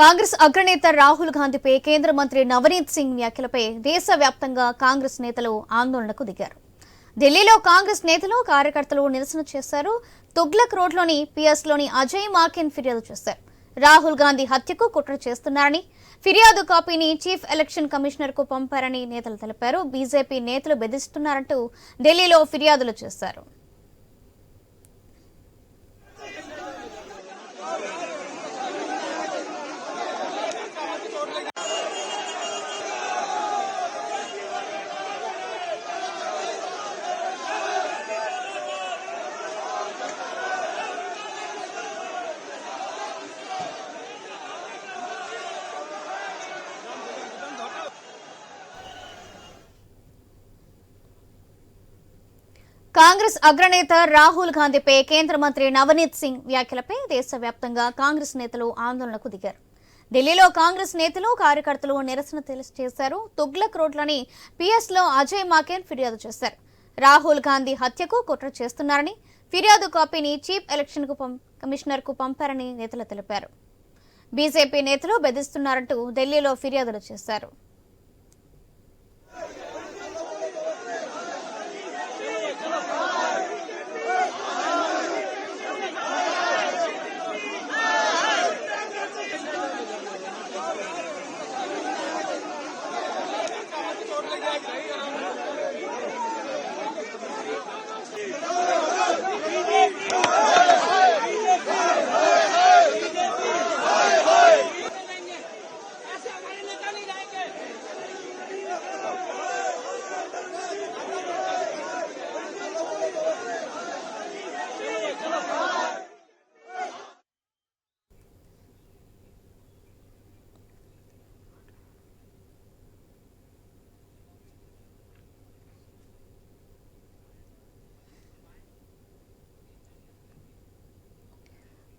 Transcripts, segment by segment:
కాంగ్రెస్ అగ్రనేత రాహుల్ గాంధీపై కేంద్ర మంత్రి నవనీత్ సింగ్ వ్యాఖ్యలపై దేశవ్యాప్తంగా కాంగ్రెస్ నేతలు ఆందోళనకు దిగారు. ఢిల్లీలో కాంగ్రెస్ నేతలు కార్యకర్తలు నిరసన చేశారు. తుగ్లక్ రోడ్లోని పిఎస్లోని అజయ్ మాకిన్ ఫిర్యాదు చేశారు. రాహుల్ గాంధీ హత్యకు కుట్ర చేస్తున్నారని ఫిర్యాదు కాపీని చీఫ్ ఎలక్షన్ కమిషనర్కు పంపారని నేతలు తెలిపారు. బీజేపీ నేతలు బెదిరిస్తున్నారంటూ ఢిల్లీలో ఫిర్యాదులు చేశారు. కాంగ్రెస్ అగ్రనేత రాహుల్ గాంధీపై కేంద్ర మంత్రి నవనీత్ సింగ్ వ్యాఖ్యలపై దేశవ్యాప్తంగా కాంగ్రెస్ నేతలు ఆందోళనకు దిగారు. ఢిల్లీలో కాంగ్రెస్ నేతలు కార్యకర్తలు నిరసన చేశారు. తుగ్లక్ రోడ్లోని పిఎస్లో అజయ్ మాకేన్ ఫిర్యాదు చేశారు. రాహుల్ గాంధీ హత్యకు కుట్ర చేస్తున్నారని ఫిర్యాదు కాపీని చీఫ్ ఎలక్షన్కు కమిషనర్కు పంపారని నేతలు తెలిపారు. బీజేపీ నేతలు బెదిరిస్తున్నారంటూ ఢిల్లీలో ఫిర్యాదులు చేశారు.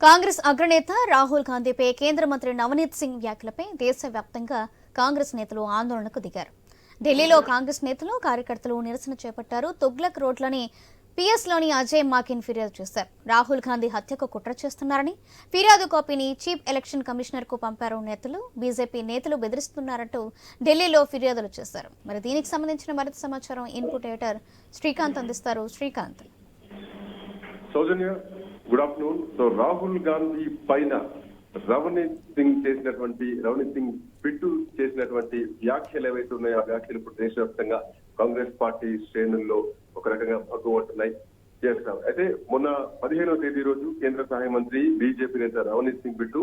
కాంగ్రెస్ అగ్రనేత రాహుల్ గాంధీపై కేంద్ర మంత్రి నవనీత్ సింగ్ వ్యాఖ్యలపై దేశవ్యాప్తంగా కాంగ్రెస్ నేతలు ఆందోళనకు దిగారు. ఢిల్లీలో కాంగ్రెస్ నేతలు కార్యకర్తలు నిరసన చేపట్టారు. తుగ్లక్ రోడ్లోని పిఎస్లోని అజయ్ మాకిన్ ఫిర్యాదు చేశారు. రాహుల్ గాంధీ హత్యకు కుట్ర చేస్తున్నారని ఫిర్యాదు కాపీని చీఫ్ ఎలక్షన్ కమిషనర్కు పంపారు నేతలు. బీజేపీ నేతలు బెదిరిస్తున్నారంటూ ఢిల్లీలో ఫిర్యాదులు చేశారు. మరి దీనికి సంబంధించిన మరింత సమాచారం ఇన్పుట్ ఎడిటర్ శ్రీకాంత్ అందిస్తారు. Srikanth. Soujanya good afternoon so Rahul Gandhi పైన రవనీత్ సింగ్ చేసినటువంటి రవనీత్ సింగ్ పిట్టు చేసినటువంటి వ్యాఖ్యలు ఏవైతే ఉన్నాయో ఆ వ్యాఖ్యలు ఇప్పుడు దేశవ్యాప్తంగా కాంగ్రెస్ పార్టీ శ్రేణుల్లో ఒక రకంగా భగ్గుపడుతున్నాయి చేస్తాం అయితే మొన్న పదిహేనవ తేదీ రోజు కేంద్ర సహాయ మంత్రి బీజేపీ నేత రవనీత్ సింగ్ బిట్టు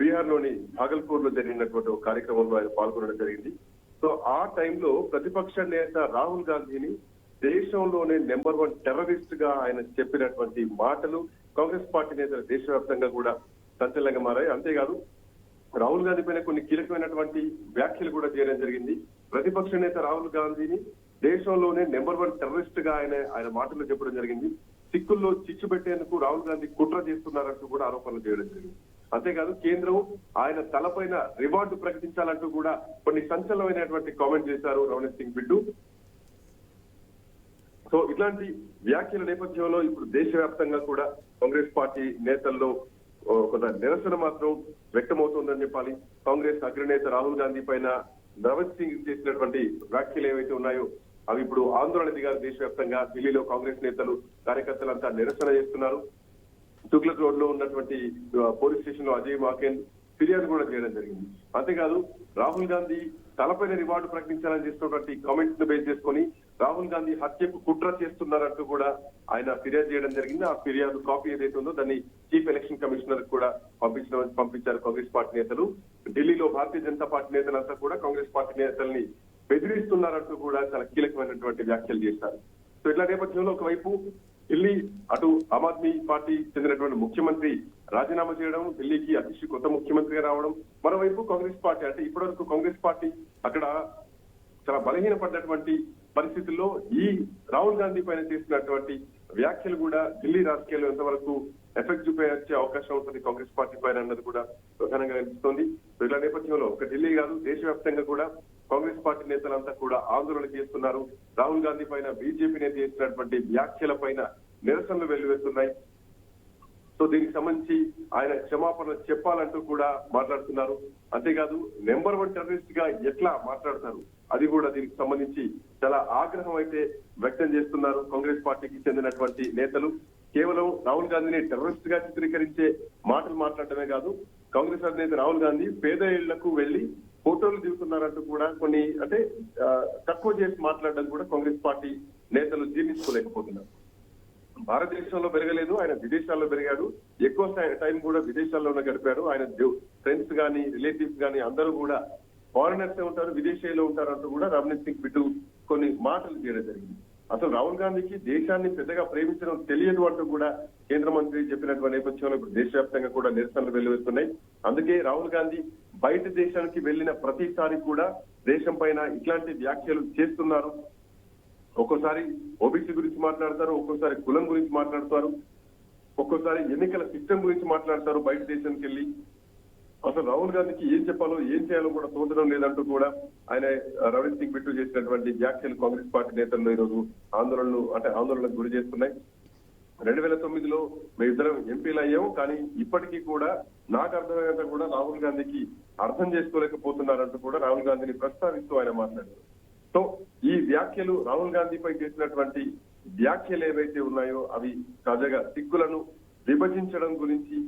బీహార్లోని భాగల్పూర్లో జరిగినటువంటి ఒక కార్యక్రమంలో ఆయన పాల్గొనడం జరిగింది. సో ఆ టైంలో ప్రతిపక్ష నేత రాహుల్ గాంధీని దేశంలోనే నెంబర్ వన్ టెర్రరిస్ట్గా ఆయన చెప్పినటువంటి మాటలు కాంగ్రెస్ పార్టీ నేతలు దేశవ్యాప్తంగా కూడా సంచలనంగా మారాయి. అంతేకాదు రాహుల్ గాంధీ పైన కొన్ని కీలకమైనటువంటి వ్యాఖ్యలు కూడా చేయడం జరిగింది. ప్రతిపక్ష నేత రాహుల్ గాంధీని దేశంలోనే నెంబర్ వన్ టెర్రరిస్ట్గా ఆయన ఆయన మాటలు చెప్పడం జరిగింది. సిక్కుల్లో చిచ్చు పెట్టేందుకు రాహుల్ గాంధీ కుట్ర చేస్తున్నారంటూ కూడా ఆరోపణలు చేయడం జరిగింది. అంతేకాదు కేంద్రం ఆయన తలపైన రివార్డు ప్రకటించాలంటూ కూడా కొన్ని సంచలనమైనటువంటి కామెంట్ చేశారు రవణీత్ సింగ్ బిడ్డు. సో ఇట్లాంటి వ్యాఖ్యల నేపథ్యంలో ఇప్పుడు దేశవ్యాప్తంగా కూడా కాంగ్రెస్ పార్టీ నేతల్లో కొంత నిరసన మాత్రం వ్యక్తమవుతోందని చెప్పాలి. కాంగ్రెస్ అగ్రనేత రాహుల్ గాంధీ పైన నవత్ సింగ్ చేసినటువంటి వ్యాఖ్యలు ఏవైతే ఉన్నాయో అవి ఇప్పుడు ఆందోళన దిగారు దేశవ్యాప్తంగా. ఢిల్లీలో కాంగ్రెస్ నేతలు కార్యకర్తలంతా నిరసన చేస్తున్నారు. తుగ్లక్ రోడ్లో ఉన్నటువంటి పోలీస్ స్టేషన్లో అజయ్ మాకేన్ ఫిర్యాదు కూడా చేయడం జరిగింది. అంతేకాదు రాహుల్ గాంధీ తలపైన రివార్డు ప్రకటించాలని చేస్తున్నటువంటి కామెంట్స్ను బేస్ చేసుకొని రాహుల్ గాంధీ హత్యకు కుట్ర చేస్తున్నారంటూ కూడా ఆయన ఫిర్యాదు చేయడం జరిగింది. ఆ ఫిర్యాదు కాపీ ఏదైతే ఉందో దాన్ని చీఫ్ ఎలక్షన్ కమిషనర్ కూడా పంపించడం పంపించారు కాంగ్రెస్ పార్టీ నేతలు. ఢిల్లీలో భారతీయ జనతా పార్టీ నేతలంతా కూడా కాంగ్రెస్ పార్టీ నేతల్ని బెదిరిస్తున్నారంటూ కూడా చాలా కీలకమైనటువంటి వ్యాఖ్యలు చేశారు. సో ఇట్లా నేపథ్యంలో ఒకవైపు ఢిల్లీ అటు ఆమ్ ఆద్మీ పార్టీ చెందినటువంటి ముఖ్యమంత్రి రాజీనామా చేయడం ఢిల్లీకి అతిశి కొత్త ముఖ్యమంత్రిగా రావడం మరోవైపు కాంగ్రెస్ పార్టీ అంటే ఇప్పటివరకు కాంగ్రెస్ పార్టీ అక్కడ చాలా బలహీనపడ్డటువంటి పరిస్థితుల్లో ఈ రాహుల్ గాంధీ పైన చేసినటువంటి వ్యాఖ్యలు కూడా ఢిల్లీ రాజకీయాల్లో ఎంతవరకు ఎఫెక్ట్ చూపించే అవకాశం ఉంటుంది కాంగ్రెస్ పార్టీ పైన అన్నది కూడా ప్రధానంగా కనిపిస్తోంది. సో ఇలా నేపథ్యంలో ఒక ఢిల్లీ కాదు దేశవ్యాప్తంగా కూడా కాంగ్రెస్ పార్టీ నేతలంతా కూడా ఆందోళన చేస్తున్నారు. రాహుల్ గాంధీ పైన బీజేపీ నేత చేసినటువంటి వ్యాఖ్యల పైన నిరసనలు వెల్లువెత్తున్నాయి. సో దీనికి సంబంధించి ఆయన క్షమాపణ చెప్పాలంటూ కూడా మాట్లాడుతున్నారు. అంతేకాదు నెంబర్ వన్ టెర్రరిస్ట్గా ఎట్లా మాట్లాడతారు? అది కూడా దీనికి సంబంధించి చాలా ఆగ్రహం అయితే వ్యక్తం చేస్తున్నారు కాంగ్రెస్ పార్టీకి చెందినటువంటి నేతలు. కేవలం రాహుల్ గాంధీని టెర్రరిస్ట్గా చిత్రీకరించే మాటలు మాట్లాడటమే కాదు కాంగ్రెస్ అధినేత రాహుల్ గాంధీ పేద ఇళ్ళకు వెళ్ళి ఫోటోలు దిగుతున్నారంటూ కూడా కొన్ని అంటే తక్కువ చేసి మాట్లాడడం కూడా కాంగ్రెస్ పార్టీ నేతలు జీర్ణించుకోలేకపోతున్నారు. భారతదేశంలో పెరగలేదు ఆయన విదేశాల్లో పెరిగాడు. ఎక్కువ టైం కూడా విదేశాల్లోనే గడిపాడు ఆయన ఫ్రెండ్స్ కానీ రిలేటివ్స్ కానీ అందరూ కూడా ఫారినర్స్ ఉంటారు విదేశీయులు ఉంటారు అంటూ కూడా రమణీత్ సింగ్ బిడ్డు కొన్ని మాటలు చేయడం జరిగింది. అసలు రాహుల్ గాంధీకి దేశాన్ని పెద్దగా ప్రేమించడం తెలియదు అంటూ కూడా కేంద్ర మంత్రి చెప్పినటువంటి నేపథ్యంలో ఇప్పుడు దేశవ్యాప్తంగా కూడా నిరసనలు వెలువెత్తున్నాయి అందుకే రాహుల్ గాంధీ బయట దేశానికి వెళ్ళిన ప్రతిసారి కూడా దేశం పైన ఇట్లాంటి వ్యాఖ్యలు చేస్తున్నారు. ఒక్కోసారి ఓబీసీ గురించి మాట్లాడతారు ఒక్కోసారి కులం గురించి మాట్లాడతారు ఒక్కోసారి ఎన్నికల సిస్టమ్ గురించి మాట్లాడతారు బయట దేశానికి వెళ్ళి అసలు రాహుల్ గాంధీకి ఏం చెప్పాలో ఏం చేయాలో కూడా తోచడం లేదంటూ కూడా ఆయన రవీణ్ సింగ్ బిట్టు చేసినటువంటి వ్యాఖ్యలు కాంగ్రెస్ పార్టీ నేతల్లో ఈరోజు ఆందోళనలు అంటే ఆందోళనకు గురి చేస్తున్నాయి. రెండు వేల తొమ్మిదిలో మేమిద్దరం ఎంపీలు అయ్యాము కానీ ఇప్పటికీ కూడా నాకు అర్థమైనంత కూడా రాహుల్ గాంధీకి అర్థం చేసుకోలేకపోతున్నారంటూ కూడా రాహుల్ గాంధీని ప్రస్తావిస్తూ ఆయన మాట్లాడారు. సో ఈ వ్యాఖ్యలు రాహుల్ గాంధీపై చేసినటువంటి వ్యాఖ్యలు ఏవైతే ఉన్నాయో అవి తాజాగా సిక్కులను విభజించడం గురించి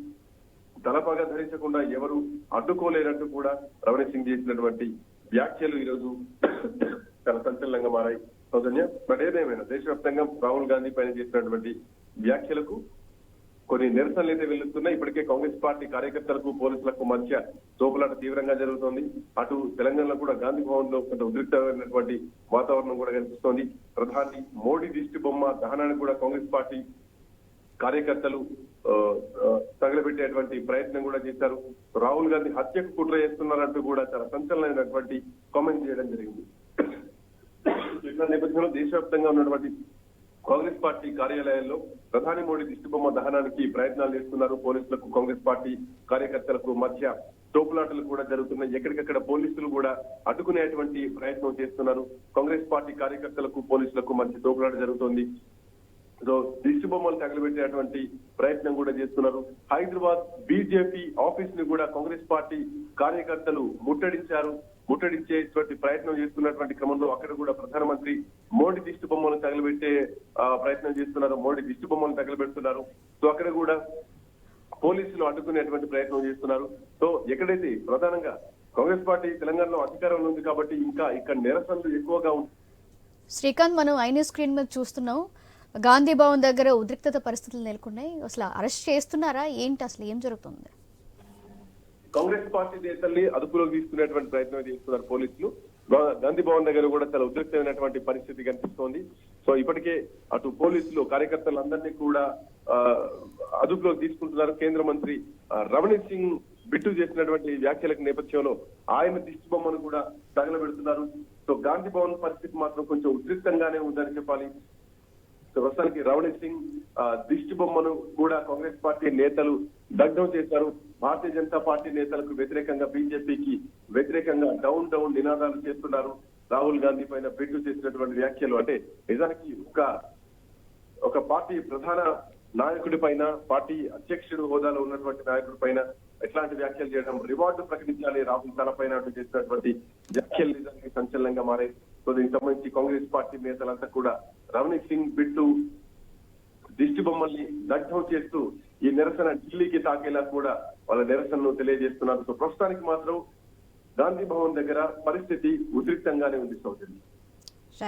తలపగా ధరించకుండా ఎవరు అడ్డుకోలేనట్టు కూడా రమణ సింగ్ చేసినటువంటి వ్యాఖ్యలు ఈరోజు చాలా సంచలనంగా మారాయి. సౌజన్య బట్ ఏదేమైనా దేశవ్యాప్తంగా రాహుల్ గాంధీ పైన చేసినటువంటి వ్యాఖ్యలకు కొన్ని నిరసనలు అయితే వెళ్తున్నాయి ఇప్పటికే కాంగ్రెస్ పార్టీ కార్యకర్తలకు పోలీసులకు మధ్య తోపులాట తీవ్రంగా జరుగుతోంది. అటు తెలంగాణలో కూడా గాంధీ భవన్లో కొంత ఉద్రిక్తమైనటువంటి వాతావరణం కూడా కనిపిస్తోంది. ప్రధాని మోడీ దిష్టి బొమ్మ దహనానికి కూడా కాంగ్రెస్ పార్టీ కార్యకర్తలు ఆ, తగలబెట్టేటువంటి ప్రయత్నం కూడా చేశారు. రాహుల్ గాంధీ హత్యకు కుట్ర చేస్తున్నారంటూ కూడా చాలా సంచలనమైనటువంటి కామెంట్ చేయడం జరిగింది. ఇట్లా నేపథ్యంలో దేశవ్యాప్తంగా ఉన్నటువంటి కాంగ్రెస్ పార్టీ కార్యాలయాల్లో ప్రధాని మోడీ దిష్టిబొమ్మ దహనానికి ప్రయత్నాలు చేస్తున్నారు. పోలీసులకు కాంగ్రెస్ పార్టీ కార్యకర్తలకు మధ్య తోపులాటలు కూడా జరుగుతున్నాయి. ఎక్కడికక్కడ పోలీసులు కూడా అడ్డుకునేటువంటి ప్రయత్నం చేస్తున్నారు. కాంగ్రెస్ పార్టీ కార్యకర్తలకు పోలీసులకు మధ్య తోపులాట జరుగుతోంది. సో దిష్టి బొమ్మలు తగలబెట్టేటువంటి ప్రయత్నం కూడా చేస్తున్నారు. హైదరాబాద్ బీజేపీ ఆఫీస్ని కూడా కాంగ్రెస్ పార్టీ కార్యకర్తలు ముట్టడించారు. ముట్టడించేటువంటి ప్రయత్నం చేస్తున్నటువంటి క్రమంలో అక్కడ కూడా ప్రధానమంత్రి మోడీ దిష్టి బొమ్మను తగలబెట్టే ప్రయత్నం చేస్తున్నారు. మోడీ దిష్టి బొమ్మను తగలబెడుతున్నారు. సో అక్కడ కూడా పోలీసులు అడ్డుకునేటువంటి ప్రయత్నం చేస్తున్నారు. సో ఎక్కడైతే ప్రధానంగా కాంగ్రెస్ పార్టీ తెలంగాణలో అధికారంలో ఉంది కాబట్టి ఇంకా ఇక్కడ నిరసనలు ఎక్కువగా శ్రీకాంత్ మనం ఐనే స్క్రీన్ మీద చూస్తున్నాం. గాంధీ భవన్ దగ్గర ఉద్రిక్తత పరిస్థితులు నెలకొన్నాయి. అసలు అరెస్ట్ చేస్తున్నారా? ఏంటి? అసలు ఏం జరుగుతుంది? కాంగ్రెస్ పార్టీ నేతల్ని అదుపులోకి తీసుకునేటువంటి ప్రయత్నం చేస్తున్నారు పోలీసులు. గాంధీ భవన్ దగ్గర కూడా చాలా ఉద్రిక్తమైనటువంటి పరిస్థితి కనిపిస్తోంది. సో ఇప్పటికే అటు పోలీసులు కార్యకర్తలందరినీ కూడా ఆ, అదుపులోకి తీసుకుంటున్నారు. కేంద్ర మంత్రి రమణీత్ సింగ్ బిట్టు చేసినటువంటి వ్యాఖ్యలకు నేపథ్యంలో ఆయన దిష్టి బొమ్మను కూడా తగలబెడుతున్నారు. సో గాంధీ భవన్ పరిస్థితి మాత్రం కొంచెం ఉద్రిక్తంగానే ఉందని చెప్పాలి. ప్రస్తుతానికి రవణీత్ సింగ్ ఆ, దిష్టి బొమ్మను కూడా కాంగ్రెస్ పార్టీ నేతలు దగ్ధం చేశారు. భారతీయ జనతా పార్టీ నేతలకు వ్యతిరేకంగా బీజేపీకి వ్యతిరేకంగా డౌన్ డౌన్ నినాదాలు చేస్తున్నారు. రాహుల్ గాంధీ పైన బిడ్డు చేసినటువంటి వ్యాఖ్యలు అంటే నిజానికి ఒక ఒక పార్టీ ప్రధాన నాయకుడి పైన పార్టీ అధ్యక్షుడు హోదాలో ఉన్నటువంటి నాయకుడి పైన ఎట్లాంటి వ్యాఖ్యలు చేయడం రివార్డు ప్రకటించాలి రాహుల్ తన పైన చేసినటువంటి వ్యాఖ్యలు నిజానికి సంచలనంగా మారాయి. సో దీనికి సంబంధించి కాంగ్రెస్ పార్టీ నేతలంతా కూడా రవణీత్ సింగ్ బిట్టు దిష్టి బొమ్మల్ని దగ్ధం చేస్తూ ఈ నిరసన ఢిల్లీకి తాకేలా కూడా వాళ్ళ నిరసనను తెలియజేస్తున్నారు సో ప్రస్తుతానికి మాత్రం గాంధీ భవన్ దగ్గర పరిస్థితి ఉద్రిక్తంగానే ఉంది సౌజన్య.